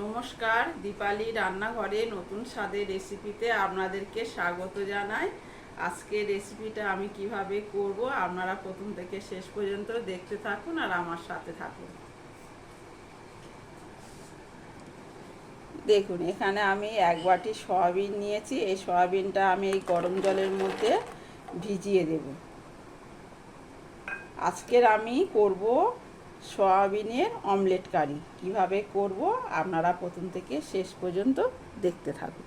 নমস্কার, দীপালি রান্নাঘরে নতুন স্বাদের রেসিপিতে আপনাদেরকে স্বাগত জানাই। আজকে রেসিপিটা আমি কীভাবে করব আপনারা প্রথম থেকে শেষ পর্যন্ত দেখতে থাকুন আর আমার সাথে থাকুন। দেখুন, এখানে আমি এক বাটি সয়াবিন নিয়েছি। এই সয়াবিনটা আমি এই গরম জলের মধ্যে ভিজিয়ে দেব। আজকের আমি করব সয়াবিনের অমলেট কারি। কীভাবে করব আপনারা প্রথম থেকে শেষ পর্যন্ত দেখতে থাকুন।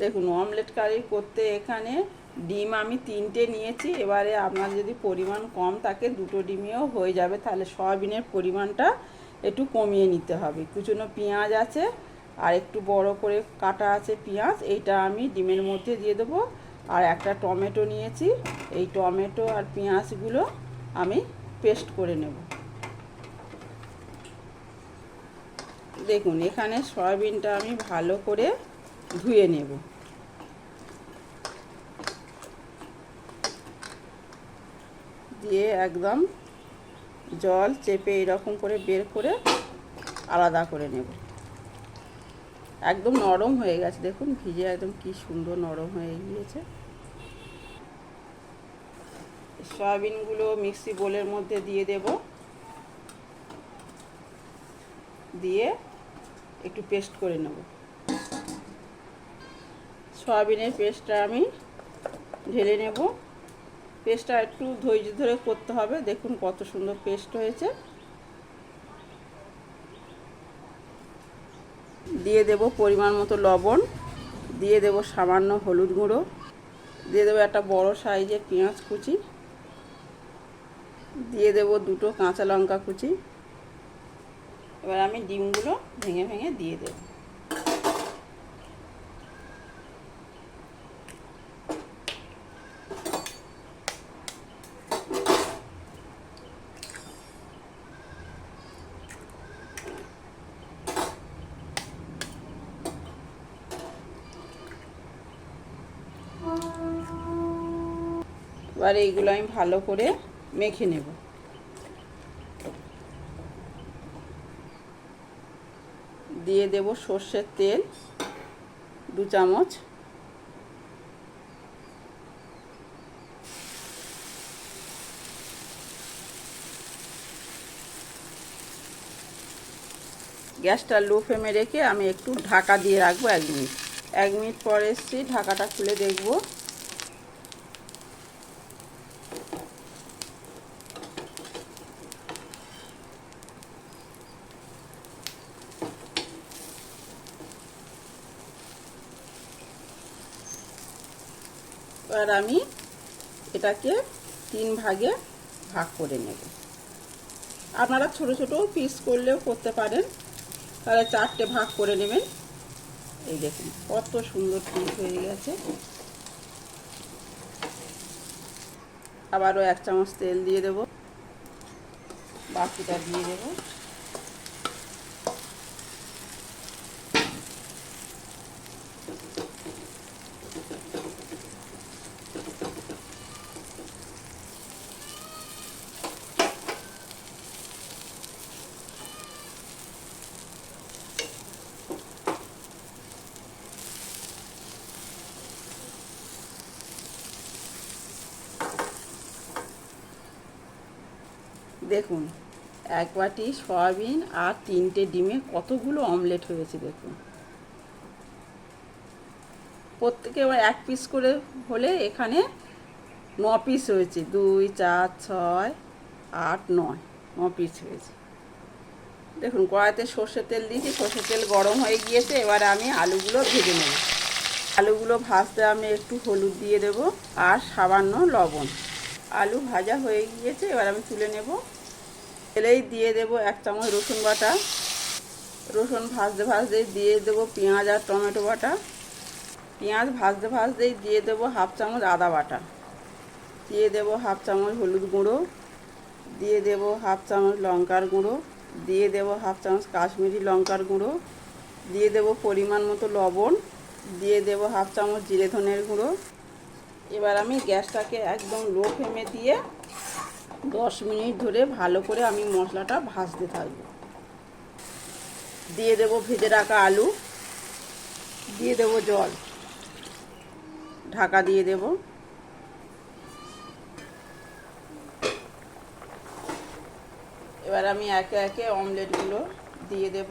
দেখুন, অমলেট কারি করতে এখানে ডিম আমি তিনটে নিয়েছি। এবারে আপনার যদি পরিমাণ কম থাকে, দুটো ডিমেও হয়ে যাবে। তাহলে সয়াবিনের পরিমাণটা একটু কমিয়ে নিতে হবে। কুচনো পেঁয়াজ আছে আর একটু বড় করে কাটা আছে পেঁয়াজ, এইটা আমি ডিমের মধ্যে দিয়ে দেবো। আর একটা টমেটো নিয়েছি। এই টমেটো আর পেঁয়াজগুলো আমি পেস্ট করে নেব। দেখুন, এখানে সয়াবিনটা আমি ভালো করে ধুয়ে নেব। দিয়ে একদম জল চেপে এরকম করে বের করে আলাদা করে নেব। একদম নরম হয়ে গেছে, দেখুন, ভিজে একদম কি সুন্দর নরম হয়ে গিয়েছে। সয়াবিনগুলো মিক্সি বোলের মধ্যে দিয়ে দেব। দিয়ে একটু পেস্ট করে নেব। সয়াবিনের পেস্টটা আমি ঢেলে নেব। পেস্টটা একটু ধৈর্য ধরে করতে হবে। দেখুন কত সুন্দর পেস্ট হয়েছে। দিয়ে দেব পরিমাণ মতো লবণ। দিয়ে দেব সামান্য হলুদ গুঁড়ো। দিয়ে দেবো একটা বড় সাইজের পেঁয়াজ কুচি। দিয়ে দেব দুটো কাঁচা লঙ্কা কুচি। এবার আমি ডিমগুলো ভেঙে ভেঙে দিয়ে দেব। এবার এইগুলো আমি ভালো করে মেখে নেব। দিয়ে দেব সর্ষের তেল, দু চামচ। গ্যাসটা লো ফ্লেমে রেখে আমি একটু ঢাকা দিয়ে রাখব এক মিনিট। এক মিনিট পর এসছি, ঢাকাটা খুলে দেখব। এবার আমি এটাকে তিন ভাগে ভাগ করে নেব। আপনারা ছোট ছোট পিস করলেও করতে পারেন। তাহলে চারটে ভাগ করে নেবেন। এই দেখুন, কত সুন্দর পিস হয়ে গেছে। আবারও এক চামচ তেল দিয়ে দেব। বাকিটা দিয়ে দেবো। দেখুন, এক বাটি সয়াবিন আর তিনটে ডিমে কতগুলো অমলেট হয়েছে দেখুন। প্রত্যেকে এক পিস করে হলে এখানে ন পিস হয়েছে, দুই, চার, ছয়, আট, নয়, ন পিস হয়েছে। দেখুন, কড়াইতে সর্ষের তেল দিয়েছি, সর্ষের তেল গরম হয়ে গিয়েছে, এবার আমি আলুগুলো ভেজে নেব। আলুগুলো ভাজতে আমি একটু হলুদ দিয়ে দেব আর সামান্য লবণ। আলু ভাজা হয়ে গিয়েছে, এবার আমি তুলে নেব। তেলেই দিয়ে দেব এক চামচ রসুন বাটা। রসুন ভাজতে ভাজতেই দিয়ে দেব পেঁয়াজ আর টমেটো বাটা। পেঁয়াজ ভাজতে ভাজতেই দিয়ে দেব হাফ চামচ আদা বাটা। দিয়ে দেব হাফ চামচ হলুদ গুঁড়ো। দিয়ে দেব হাফ চামচ লঙ্কার গুঁড়ো। দিয়ে দেব হাফ চামচ কাশ্মীরি লঙ্কার গুঁড়ো। দিয়ে দেব পরিমাণ মতো লবণ। দিয়ে দেব হাফ চামচ জিরে ধনের গুঁড়ো। এবার আমি গ্যাসটাকে একদম লো ফ্লেমে দিয়ে দশ মিনিট ধরে ভালো করে আমি মশলাটা ভাজতে থাকব। দিয়ে দেবো ভেজে রাখা আলু, দিয়ে দেবো জল, ঢাকা দিয়ে দেবো। এবার আমি একে একে অমলেটগুলো দিয়ে দেব।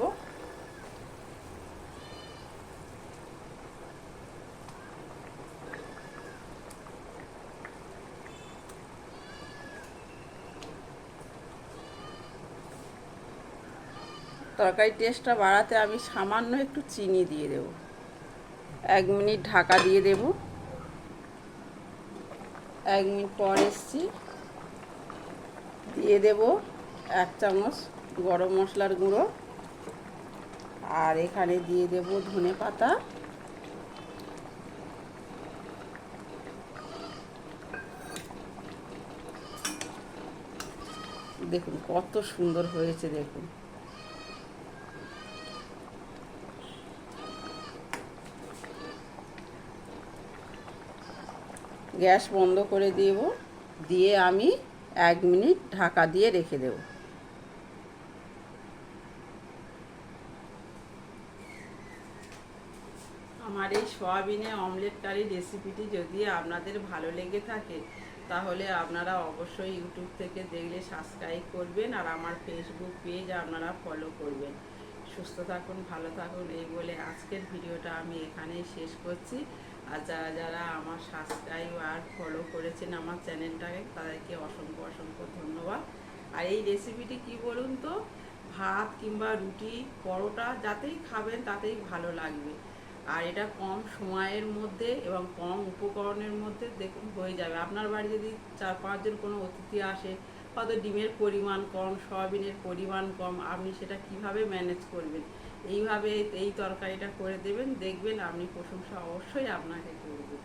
তরকারির টেস্টটা বাড়াতে আমি সামান্য একটু চিনি দিয়ে দেব। এক মিনিট ঢাকা দিয়ে দেব। এক মিনিট পর এসছি। দিয়ে দেব এক চামচ গরম মশলার গুঁড়ো। আর এখানে দিয়ে দেব ধনে পাতা। দেখুন কত সুন্দর হয়েছে দেখুন। গ্যাস বন্ধ করে দেব, দিয়ে আমি এক মিনিট ঢাকা দিয়ে রেখে দেব। আমার এই সয়াবিনে অমলেট কারি রেসিপিটি যদি আপনাদের ভালো লেগে থাকে, তাহলে আপনারা অবশ্যই ইউটিউব থেকে দেখলে সাবস্ক্রাইব করবেন, আর আমার ফেসবুক পেজ আপনারা ফলো করবেন। সুস্থ থাকুন, ভালো থাকুন, এই বলে আজকের ভিডিওটা আমি এখানেই শেষ করছি। আর যারা যারা আমার সাবস্ক্রাইব আর ফলো করেছেন আমার চ্যানেলটাকে, তাদেরকে অসংখ্য অসংখ্য ধন্যবাদ। আর এই রেসিপিটি কি বলুন তো? ভাত কিংবা রুটি, পরোটা যাতেই খাবেন তাতেই ভালো লাগবে। আর এটা কম সময়ের মধ্যে এবং কম উপকরণের মধ্যে দেখুন হয়ে যাবে। আপনার বাড়ি যদি চার পাঁচজন কোনো অতিথি আসে হয়তো ডিমের পরিমাণ কম, সয়াবিনের পরিমাণ কম, আপনি সেটা কীভাবে ম্যানেজ করবেন? এইভাবে এই তরকারিটা করে দেবেন, দেখবেন আপনি প্রশংসা অবশ্যই আপনাকে করবে।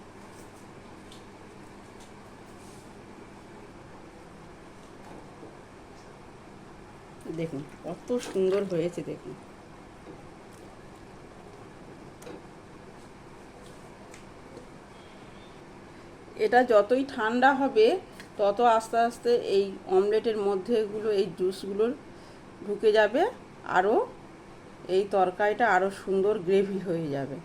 দেখুন, কত সুন্দর হয়েছে, দেখুন। এটা যতই ঠান্ডা হবে, তত আস্তে আস্তে এই অমলেটের মধ্যেগুলো, এই জুসগুলোর ঢুকে যাবে, আরও এই তরকারিটা আরও সুন্দর গ্রেভি হয়ে যাবে।